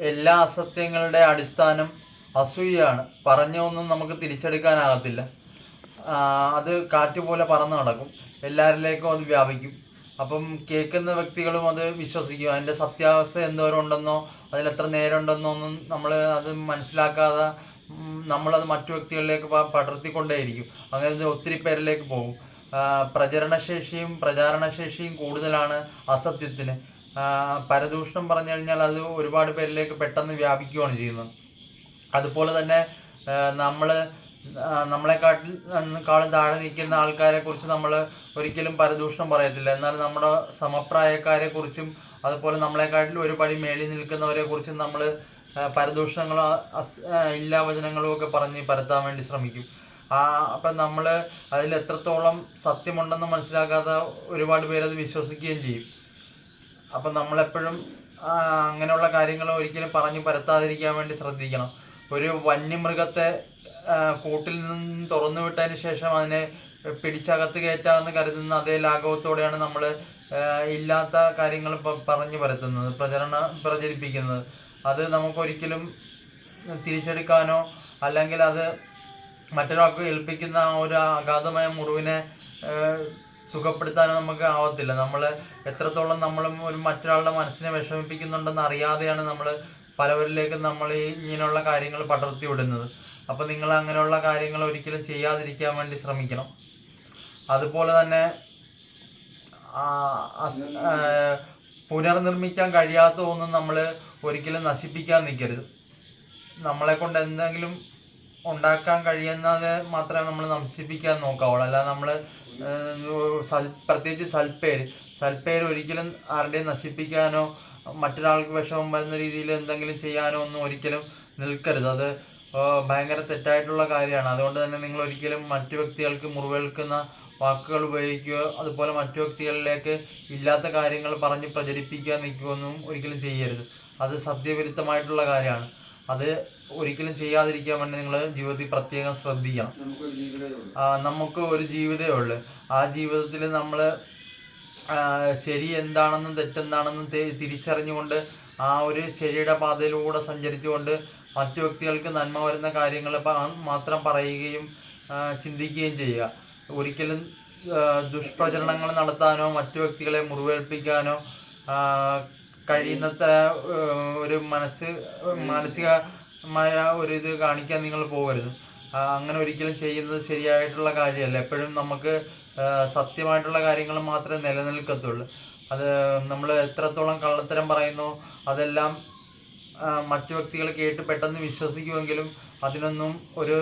എല്ലാ അസത്യങ്ങളുടെ അടിസ്ഥാനം അസൂയയാണ്. പറഞ്ഞൊന്നും നമുക്ക് തിരിച്ചെടുക്കാനാകത്തില്ല. അത് കാറ്റ് പോലെ പറന്നു നടക്കും. എല്ലാവരിലേക്കും അത് വ്യാപിക്കും. അപ്പം കേൾക്കുന്ന വ്യക്തികളും അത് വിശ്വസിക്കും. അതിന്റെ സത്യാവസ്ഥ എന്തോരം ഉണ്ടെന്നോ അതിൽ എത്ര നേരമുണ്ടെന്നോ ഒന്നും നമ്മൾ അത് മനസ്സിലാക്കാതെ നമ്മളത് മറ്റു വ്യക്തികളിലേക്ക് പടർത്തിക്കൊണ്ടേയിരിക്കും. അങ്ങനെ ഒത്തിരി പേരിലേക്ക് പോകും. പ്രചരണശേഷിയും പ്രചാരണശേഷിയും കൂടുതലാണ് അസത്യത്തിന്. പരദൂഷണം പറഞ്ഞു കഴിഞ്ഞാൽ അത് ഒരുപാട് പേരിലേക്ക് പെട്ടെന്ന് വ്യാപിക്കുകയാണ് ചെയ്യുന്നത്. അതുപോലെ തന്നെ നമ്മൾ നമ്മളെക്കാട്ടിൽ കാളും താഴെ നിൽക്കുന്ന ആൾക്കാരെ കുറിച്ച് നമ്മൾ ഒരിക്കലും പരദൂഷണം പറയത്തില്ല. എന്നാൽ നമ്മുടെ സമപ്രായക്കാരെ കുറിച്ചും അതുപോലെ നമ്മളെക്കാട്ടിൽ ഒരു പടി മേളിൽ നിൽക്കുന്നവരെ കുറിച്ചും നമ്മൾ പരദൂഷണങ്ങളോ ഇല്ലാ വചനങ്ങളും ഒക്കെ പറഞ്ഞ് പരത്താൻ വേണ്ടി ശ്രമിക്കും. ആ അപ്പം നമ്മൾ അതിൽ എത്രത്തോളം സത്യമുണ്ടെന്ന് മനസ്സിലാക്കാത്ത ഒരുപാട് പേരത് വിശ്വസിക്കുകയും ചെയ്യും. അപ്പം നമ്മളെപ്പോഴും അങ്ങനെയുള്ള കാര്യങ്ങൾ ഒരിക്കലും പറഞ്ഞു പരത്താതിരിക്കാൻ വേണ്ടി ശ്രദ്ധിക്കണം. ഒരു വന്യമൃഗത്തെ കൂട്ടിൽ നിന്ന് തുറന്നു വിട്ടതിന് ശേഷം അതിനെ പിടിച്ചകത്ത് കയറ്റാമെന്ന് കരുതുന്ന അതേ ലാഘവത്തോടെയാണ് നമ്മൾ ഇല്ലാത്ത കാര്യങ്ങൾ പറഞ്ഞു പരത്തുന്നത് പ്രചരണ പ്രചരിപ്പിക്കുന്നത്. അത് നമുക്കൊരിക്കലും തിരിച്ചെടുക്കാനോ അല്ലെങ്കിൽ അത് മറ്റൊരാൾക്ക് ഏൽപ്പിക്കുന്ന ഒരു അഗാധമായ മുറിവിനെ സുഖപ്പെടുത്താനോ നമുക്ക് ആവത്തില്ല. നമ്മൾ എത്രത്തോളം നമ്മൾ ഒരു മറ്റൊരാളുടെ മനസ്സിനെ വിഷമിപ്പിക്കുന്നുണ്ടെന്ന് അറിയാതെയാണ് നമ്മൾ പലവരിലേക്കും നമ്മൾ ഈ ഇങ്ങനെയുള്ള കാര്യങ്ങൾ പടർത്തി വിടുന്നത്. അപ്പം നിങ്ങൾ അങ്ങനെയുള്ള കാര്യങ്ങൾ ഒരിക്കലും ചെയ്യാതിരിക്കാൻ വേണ്ടി ശ്രമിക്കണം. അതുപോലെ തന്നെ പുനർനിർമ്മിക്കാൻ കഴിയാത്ത ഒന്നും നമ്മൾ ഒരിക്കലും നശിപ്പിക്കാൻ നിൽക്കരുത്. നമ്മളെ കൊണ്ട് എന്തെങ്കിലും ഉണ്ടാക്കാൻ കഴിയുന്നത് മാത്രമേ നമ്മൾ നശിപ്പിക്കാൻ നോക്കാവുള്ളൂ. അല്ലാതെ നമ്മൾ പ്രത്യേകിച്ച് സൽപ്പേര് സൽപ്പേര് ഒരിക്കലും ആരുടെയും നശിപ്പിക്കാനോ മറ്റൊരാൾക്ക് വിഷമം വരുന്ന രീതിയിൽ എന്തെങ്കിലും ചെയ്യാനോ ഒന്നും ഒരിക്കലും നിൽക്കരുത്. അത് ഭയങ്കര തെറ്റായിട്ടുള്ള കാര്യമാണ്. അതുകൊണ്ട് തന്നെ നിങ്ങൾ ഒരിക്കലും മറ്റു വ്യക്തികൾക്ക് മുറിവേൽക്കുന്ന വാക്കുകൾ ഉപയോഗിക്കുക അതുപോലെ മറ്റു വ്യക്തികളിലേക്ക് ഇല്ലാത്ത കാര്യങ്ങൾ പറഞ്ഞ് പ്രചരിപ്പിക്കാൻ നിൽക്കുകയൊന്നും ഒരിക്കലും ചെയ്യരുത്. അത് സത്യവിരുദ്ധമായിട്ടുള്ള കാര്യമാണ്. അത് ഒരിക്കലും ചെയ്യാതിരിക്കാൻ വേണ്ടി നിങ്ങൾ ജീവിതത്തിൽ പ്രത്യേകം ശ്രദ്ധിക്കണം. നമുക്ക് ഒരു ജീവിതമേ ഉള്ളൂ. ആ ജീവിതത്തിൽ നമ്മൾ ശരി എന്താണെന്നും തെറ്റെന്താണെന്നും തിരിച്ചറിഞ്ഞുകൊണ്ട് ആ ഒരു ശരിയുടെ പാതയിലൂടെ സഞ്ചരിച്ചുകൊണ്ട് മറ്റു വ്യക്തികൾക്ക് നന്മ വരുന്ന കാര്യങ്ങൾ മാത്രം പറയുകയും ചിന്തിക്കുകയും ചെയ്യുക. ഒരിക്കലും ദുഷ്പ്രചരണങ്ങൾ നടത്താനോ മറ്റു വ്യക്തികളെ മുറിവേൽപ്പിക്കാനോ കഴിയുന്നത്ര ഒരു മനസ്സ് മാനസികമായ ഒരു ഇത് കാണിക്കാൻ നിങ്ങൾ പോകരുത്. അങ്ങനെ ഒരിക്കലും ചെയ്യുന്നത് ശരിയായിട്ടുള്ള കാര്യമല്ല. എപ്പോഴും നമുക്ക് സത്യമായിട്ടുള്ള കാര്യങ്ങൾ മാത്രമേ നിലനിൽക്കത്തുള്ളൂ. അത് നമ്മൾ എത്രത്തോളം കള്ളത്തരം പറയുന്നു അതെല്ലാം മറ്റു വ്യക്തികൾ കേട്ട് പെട്ടെന്ന് വിശ്വസിക്കുമെങ്കിലും അതിനൊന്നും ഒരു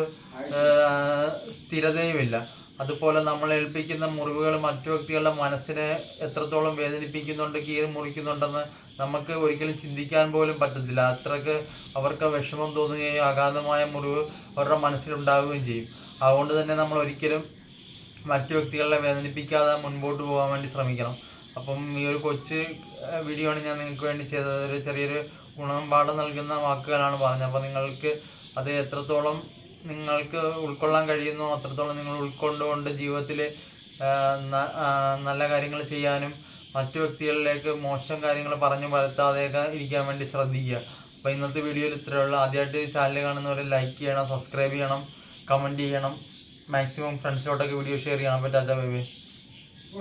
സ്ഥിരതയുമില്ല. അതുപോലെ നമ്മൾ ഏൽപ്പിക്കുന്ന മുറിവുകൾ മറ്റു വ്യക്തികളുടെ മനസ്സിനെ എത്രത്തോളം വേദനിപ്പിക്കുന്നുണ്ട് കീറി മുറിക്കുന്നുണ്ടെന്ന് നമുക്ക് ഒരിക്കലും ചിന്തിക്കാൻ പോലും പറ്റത്തില്ല. അത്രയ്ക്ക് അവർക്ക് വിഷമം തോന്നുകയും അഗാധമായ മുറിവ് അവരുടെ മനസ്സിലുണ്ടാവുകയും ചെയ്യും. അതുകൊണ്ട് തന്നെ നമ്മൾ ഒരിക്കലും മറ്റു വ്യക്തികളെ വേദനിപ്പിക്കാതെ മുൻപോട്ട് പോകാൻ വേണ്ടി ശ്രമിക്കണം. അപ്പം ഈ ഒരു കൊച്ചു വീഡിയോ ആണ് ഞാൻ നിങ്ങൾക്ക് വേണ്ടി ചെയ്തത്. ഒരു ചെറിയൊരു ഗുണപാഠം നൽകുന്ന വാക്കുകളാണ് പറഞ്ഞത്. അപ്പോൾ നിങ്ങൾക്ക് അത് എത്രത്തോളം നിങ്ങൾക്ക് ഉൾക്കൊള്ളാൻ കഴിയുന്നു അത്രത്തോളം നിങ്ങൾ ഉൾക്കൊണ്ടുകൊണ്ട് ജീവിതത്തിൽ നല്ല കാര്യങ്ങൾ ചെയ്യാനും മറ്റു വ്യക്തികളിലേക്ക് മോശം കാര്യങ്ങൾ പറഞ്ഞു പരത്താതെയൊക്കെ ഇരിക്കാൻ വേണ്ടി ശ്രദ്ധിക്കുക. അപ്പോൾ ഇന്നത്തെ വീഡിയോയിൽ ഇത്രയേ ഇത്രയുള്ള ആദ്യമായിട്ട് ചാനൽ കാണുന്നവർ ലൈക്ക് ചെയ്യണം സബ്സ്ക്രൈബ് ചെയ്യണം കമന്റ് ചെയ്യണം. മാക്സിമം ഫ്രണ്ട്സിലോട്ടൊക്കെ വീഡിയോ ഷെയർ ചെയ്യണം. പറ്റാത്ത ടാറ്റ ബൈ ബൈ.